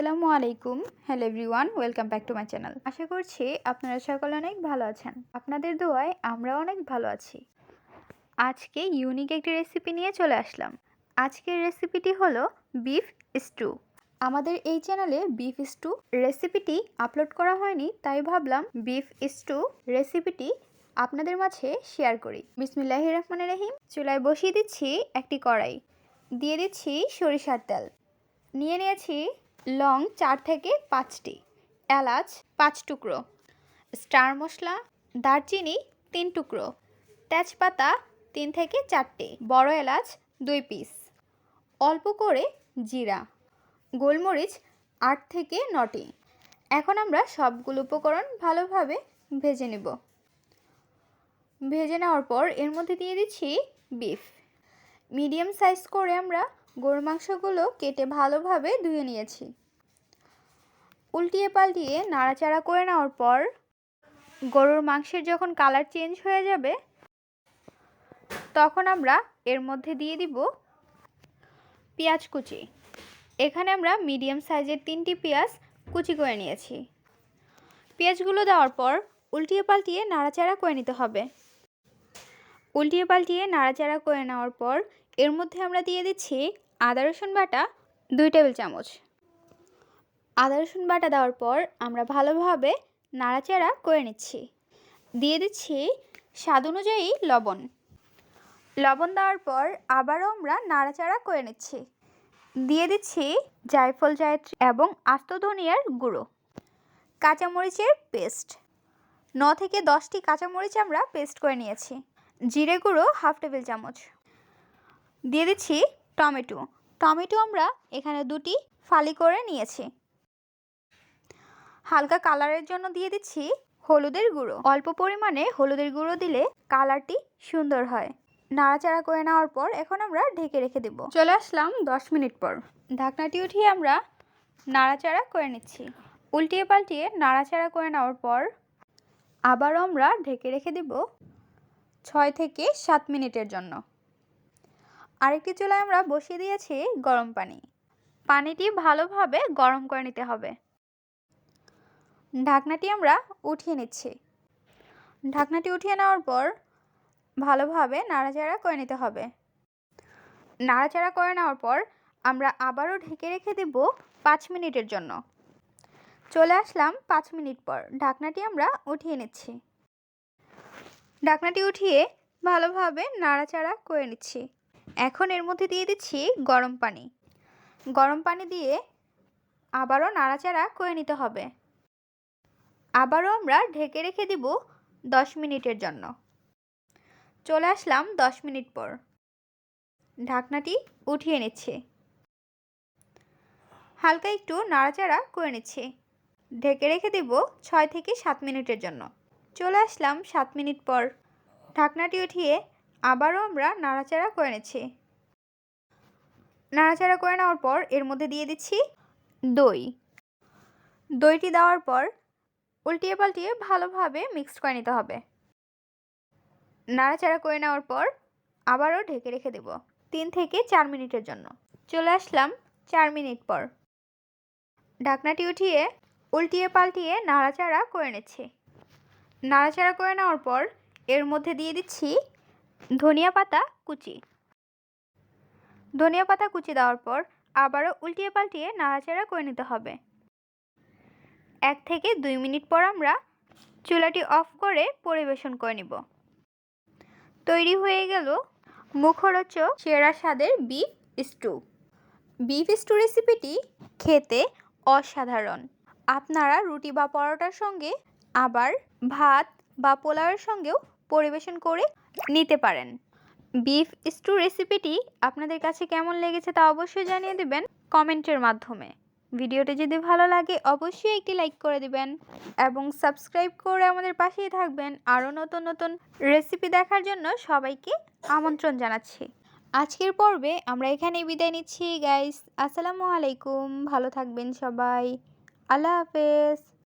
আসসালামু আলাইকুম। Hello everyone welcome back to my channel আশা করছি আপনারা সকলে অনেক ভালো আছেন। আপনাদের দোয়ায় আমরা অনেক ভালো আছি। আজকে ইউনিক একটি রেসিপি নিয়ে চলে আসলাম। আজকের রেসিপিটি হলো বিফ স্টু আমাদের এই চ্যানেলে বিফ স্টু রেসিপিটি আপলোড করা হয়নি, তাই ভাবলাম বিফ স্টু রেসিপিটি আপনাদের মাঝে শেয়ার করি। বিসমিল্লাহ রহমান রহিম। চুলায় বসিয়ে দিচ্ছি একটি কড়াই। দিয়ে দিচ্ছি সরিষার তেল। নিয়ে নিয়েছি লং চার থেকে পাঁচটি, এলাচ পাঁচ টুকরো, স্টার মশলা দারচিনি তিন টুকরো, তেজপাতা তিন থেকে চারটে, বড় এলাচ দুই পিস, অল্প করে জিরা, গোলমরিচ আট থেকে নটি। এখন আমরা সবগুলো উপকরণ ভালোভাবে ভেজে নেব। ভেজে নেওয়ার পর এর মধ্যে দিয়ে দিচ্ছি বিফ। মিডিয়াম সাইজ করে আমরা গরুর মাংসগুলো কেটে ভালোভাবে ধুয়ে নিয়েছি। উল্টিয়ে পাল্টিয়ে নাড়াচাড়া করে নেওয়ার পর গরুর মাংসের যখন কালার চেঞ্জ হয়ে যাবে, তখন আমরা এর মধ্যে দিয়ে দিব পেঁয়াজ কুচি। এখানে আমরা মিডিয়াম সাইজের তিনটি পেঁয়াজ কুচি করে নিয়েছি। পেঁয়াজগুলো দেওয়ার পর উল্টিয়ে পাল্টিয়ে নাড়াচাড়া করে নিতে হবে। উল্টিয়ে পাল্টিয়ে নাড়াচাড়া করে নেওয়ার পর এর মধ্যে আমরা দিয়ে দিচ্ছি আদা, রসুন বাটা, দুই টেবিল চামচ। আদা, রসুন বাটা দেওয়ার পর আমরা ভালোভাবে নাড়াচাড়া করে নিচ্ছি। দিয়ে দিচ্ছি স্বাদ অনুযায়ী লবণ। লবণ দেওয়ার পর আবারও আমরা নাড়াচাড়া করে নিচ্ছি। দিয়ে দিচ্ছি জায়ফল, জায়ত্রী এবং আস্ত ধনিয়ার গুঁড়ো। কাঁচামরিচের পেস্ট। ন থেকে দশটি কাঁচামরিচ আমরা পেস্ট করে নিয়েছি। জিরে গুঁড়ো হাফ টেবিল চামচ। দিয়ে দিচ্ছি টমেটো। টমেটো আমরা এখানে দুটি ফালি করে নিয়েছি। হালকা কালারের জন্য দিয়ে দিচ্ছি হলুদের গুঁড়ো। অল্প পরিমাণে হলুদের গুঁড়ো দিলে কালারটি সুন্দর হয়। নাড়াচাড়া করে নেওয়ার পর এখন আমরা ঢেকে রেখে দেব। চলে আসলাম দশ মিনিট পর। ঢাকনাটি উঠিয়ে আমরা নাড়াচাড়া করে নিচ্ছি। উল্টিয়ে পাল্টিয়ে নাড়াচাড়া করে নেওয়ার পর আবারও আমরা ঢেকে রেখে দেব ছয় থেকে সাত মিনিটের জন্য। আরেকটি চুলায় আমরা বসিয়ে দিয়েছি গরম পানি। পানিটি ভালোভাবে গরম করে নিতে হবে। ঢাকনাটি আমরা উঠিয়ে নিচ্ছি। ঢাকনাটি উঠিয়ে নেওয়ার পর ভালোভাবে নাড়াচাড়া করে নিতে হবে। নাড়াচাড়া করে নেওয়ার পর আমরা আবারও ঢেকে রেখে দেব পাঁচ মিনিটের জন্য। চলে আসলাম পাঁচ মিনিট পর। ঢাকনাটি আমরা উঠিয়ে নিচ্ছি। ঢাকনাটি উঠিয়ে ভালোভাবে নাড়াচাড়া করে নিচ্ছি। এখন এর মধ্যে দিয়ে দিচ্ছি গরম পানি। গরম পানি দিয়ে আবারও নাড়াচাড়া করে নিতে হবে। আবারও আমরা ঢেকে রেখে দিব দশ মিনিটের জন্য। চলে আসলাম দশ মিনিট পর। ঢাকনাটি উঠিয়ে নিচ্ছে। হালকা একটু নাড়াচাড়া করে নিচ্ছে। ঢেকে রেখে দেব ছয় থেকে সাত মিনিটের জন্য। চলে আসলাম সাত মিনিট পর। ঢাকনাটি উঠিয়ে আবারও আমরা নাড়াচাড়া করে নিচ্ছি। নাড়াচাড়া করে নেওয়ার পর এর মধ্যে দিয়ে দিচ্ছি দই। দইটি দেওয়ার পর উল্টিয়ে পাল্টিয়ে ভালোভাবে মিক্স করে নিতে হবে। নাড়াচাড়া করে নেওয়ার পর আবারও ঢেকে রেখে দেব তিন থেকে চার মিনিটের জন্য। চলে আসলাম চার মিনিট পর। ঢাকনাটি উঠিয়ে উল্টিয়ে পাল্টিয়ে নাড়াচাড়া করে নিচ্ছি। নাড়াচাড়া করে নেওয়ার পর এর মধ্যে দিয়ে দিচ্ছি ধনিয়া পাতা কুচি। ধনিয়া পাতা কুচি দেওয়ার পর আবারও উল্টিয়ে পাল্টিয়ে নাড়াচাড়া করে নিতে হবে। এক থেকে দুই মিনিট পর আমরা চুলাটি অফ করে পরিবেশন করে নিব। তৈরি হয়ে গেল মুখরোচক সেরা স্বাদের বিফ স্টু বিফ স্টু রেসিপিটি খেতে অসাধারণ। আপনারা রুটি বা পরোটার সঙ্গে আবার ভাত বা পোলাওয়ের সঙ্গেও পরিবেশন করে নিতে পারেন। বিফ স্টু রেসিপিটি আপনাদের কাছে কেমন লেগেছে তা অবশ্যই জানিয়ে দেবেন কমেন্টের মাধ্যমে। ভিডিওটি যদি ভালো লাগে, অবশ্যই একটি লাইক করে দিবেন এবং সাবস্ক্রাইব করে আমাদের পাশেই থাকবেন। আরও নতুন নতুন রেসিপি দেখার জন্য সবাইকে আমন্ত্রণ জানাচ্ছি। আজকের পর্বে আমরা এখানেই বিদায় নিচ্ছি। গাইস, আসসালামু আলাইকুম। ভালো থাকবেন সবাই। আল্লাহ হাফেজ।